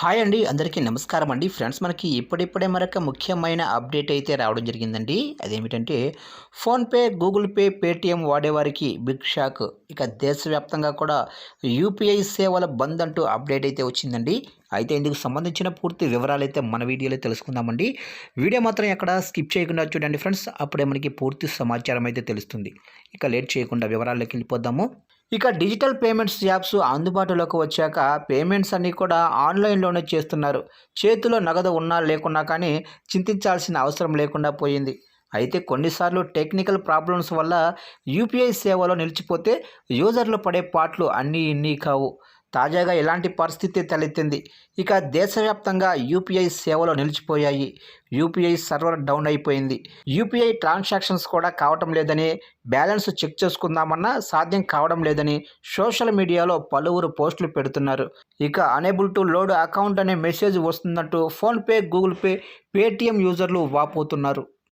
Hi అండి అందరికీ నమస్కారం అండి. ఫ్రెండ్స్ మనకి ఇప్పుడిప్పుడే మరొక ముఖ్యమైన అప్డేట్ అయితే రావడం జరిగిందండి. అదేమిటంటే ఫోన్పే గూగుల్ పే పేటిఎం వాడేవారికి బిగ్ షాక్. ఇక దేశవ్యాప్తంగా కూడా యూపీఐ సేవల బంద్ అంటూ అప్డేట్ అయితే వచ్చిందండి. అయితే ఇందుకు సంబంధించిన పూర్తి వివరాలు అయితే మన వీడియోలో తెలుసుకుందామండి. వీడియో మాత్రం ఎక్కడ స్కిప్ చేయకుండా చూడండి ఫ్రెండ్స్. అప్పుడే మనకి పూర్తి సమాచారం అయితే తెలుస్తుంది. ఇక లేట్ చేయకుండా వివరాల్లోకి వెళ్ళిపోదాము. ఇక డిజిటల్ పేమెంట్స్ యాప్స్ అందుబాటులోకి వచ్చాక పేమెంట్స్ అన్నీ కూడా ఆన్లైన్లో ఇంట్లోనే చేస్తున్నారు. చేతిలో నగదు ఉన్నా లేకున్నా కానీ చింతించాల్సిన అవసరం లేకుండా పోయింది. అయితే కొన్నిసార్లు టెక్నికల్ ప్రాబ్లమ్స్ వల్ల యూపీఐ సేవలో నిలిచిపోతే యూజర్లు పడే పాటలు అన్నీ ఇన్ని కావు. తాజాగా ఇలాంటి పరిస్థితి తలెత్తింది. ఇక దేశవ్యాప్తంగా యూపీఐ సేవలు నిలిచిపోయాయి. యూపీఐ సర్వర్ డౌన్ అయిపోయింది. యూపీఐ ట్రాన్సాక్షన్స్ కూడా కావటం లేదని బ్యాలెన్స్ చెక్ చేసుకుందామన్నా సాధ్యం కావడం లేదని సోషల్ మీడియాలో పలువురు పోస్టులు పెడుతున్నారు. ఇక అనేబుల్ టు లోడ్ అకౌంట్ అనే మెసేజ్ వస్తున్నట్టు ఫోన్పే గూగుల్ పే పేటిఎం యూజర్లు వాపోతున్నారు.